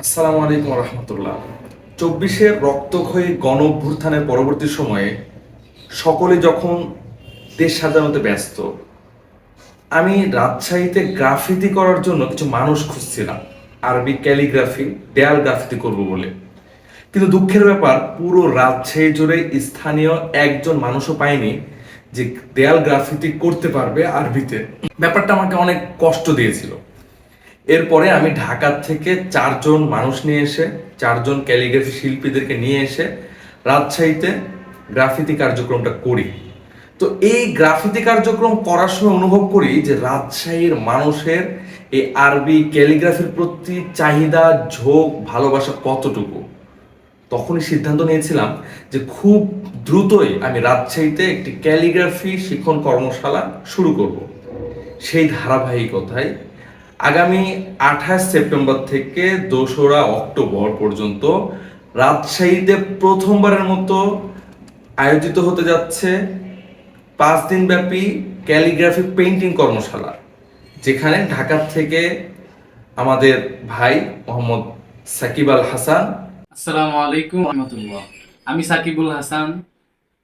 আসসালামু আলাইকুম রহমতুল্লাহ। চব্বিশের রক্তক্ষয়ী গণ অভ্যুত্থানের পরবর্তী সময়ে সকলে যখন দেশ সাজানোতে ব্যস্ত, আমি রাজশাহীতে গ্রাফিতি করার জন্য কিছু মানুষ খুঁজছিলাম। আরবি ক্যালিগ্রাফি, দেয়াল গ্রাফিতি করব বলে। কিন্তু দুঃখের ব্যাপার, পুরো রাজশাহী জুড়ে স্থানীয় একজন মানুষও পায়নি যে দেয়াল গ্রাফিতি করতে পারবে আরবিতে। ব্যাপারটা আমাকে অনেক কষ্ট দিয়েছিল। এরপরে আমি ঢাকা থেকে চারজন মানুষ নিয়ে এসে, চারজন ক্যালিগ্রাফি শিল্পীদেরকে নিয়ে এসে রাজশাহীতে গ্রাফিতি কার্যক্রমটা করি। তো এই গ্রাফিতি কার্যক্রম করার সময় অনুভব করি যে রাজশাহীর মানুষের এই আরবি ক্যালিগ্রাফির প্রতি চাহিদা, ঝোঁক, ভালোবাসা কতটুকু? তখনই সিদ্ধান্ত নিয়েছিলাম যে খুব দ্রুতই আমি রাজশাহীতে একটি ক্যালিগ্রাফি শিক্ষণ কর্মশালা শুরু করব। সেই ধারাবাহিকতায় আগামী আঠাশ সেপ্টেম্বর থেকে দোসরা অক্টোবর পর্যন্ত রাজশাহীতে প্রথমবারের মতো আয়োজিত হতে যাচ্ছে পাঁচ দিন ব্যাপী ক্যালিগ্রাফি পেইন্টিং কর্মশালা যেখানে ঢাকার থেকে আমাদের ভাই মোহাম্মদ সাকিব আল হাসান। আসসালামু আলাইকুম রহমতুল্লাহ। আমি সাকিবুল হাসান।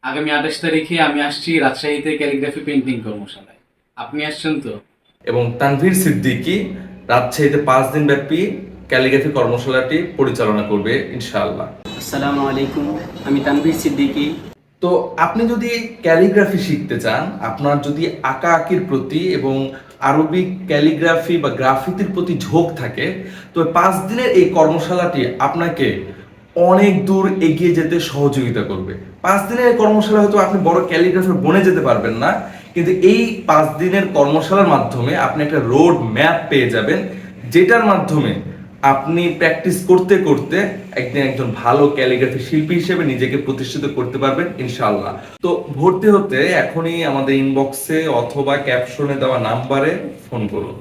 আগামী আঠাশ তারিখে আমি আসছি রাজশাহীতে ক্যালিগ্রাফি পেন্টিং কর্মশালায়। আপনি আসছেন তো? এবং তানভীর সিদ্দিকী রাজশাহীতে পাঁচ দিন ব্যাপী ক্যালিগ্রাফি কর্মশালাটি পরিচালনা করবে ইনশাআল্লাহ। আসসালামু আলাইকুম। আমি তানভীর সিদ্দিকী তো আপনি যদি ক্যালিগ্রাফি শিখতে চান, আপনার যদি আঁকা আঁকির প্রতি এবং আরবিক ক্যালিগ্রাফি বা গ্রাফিতির প্রতি ঝোঁক থাকে, তো পাঁচ দিনের এই কর্মশালাটি আপনাকে অনেক দূর এগিয়ে যেতে সহযোগিতা করবে। পাঁচ দিনের এই কর্মশালা হয়তো আপনি বড় ক্যালিগ্রাফার বনে যেতে পারবেন না, কিন্তু এই পাঁচ দিনের কর্মশালার মাধ্যমে আপনি একটা রোড ম্যাপ পেয়ে যাবেন, যেটার মাধ্যমে আপনি প্র্যাকটিস করতে করতে একদিন একজন ভালো ক্যালিগ্রাফি শিল্পী হিসেবে নিজেকে প্রতিষ্ঠিত করতে পারবেন ইনশাল্লাহ তো ভর্তি হতে এখনই আমাদের ইনবক্সে অথবা ক্যাপশনে দেওয়া নাম্বারে ফোন করুন।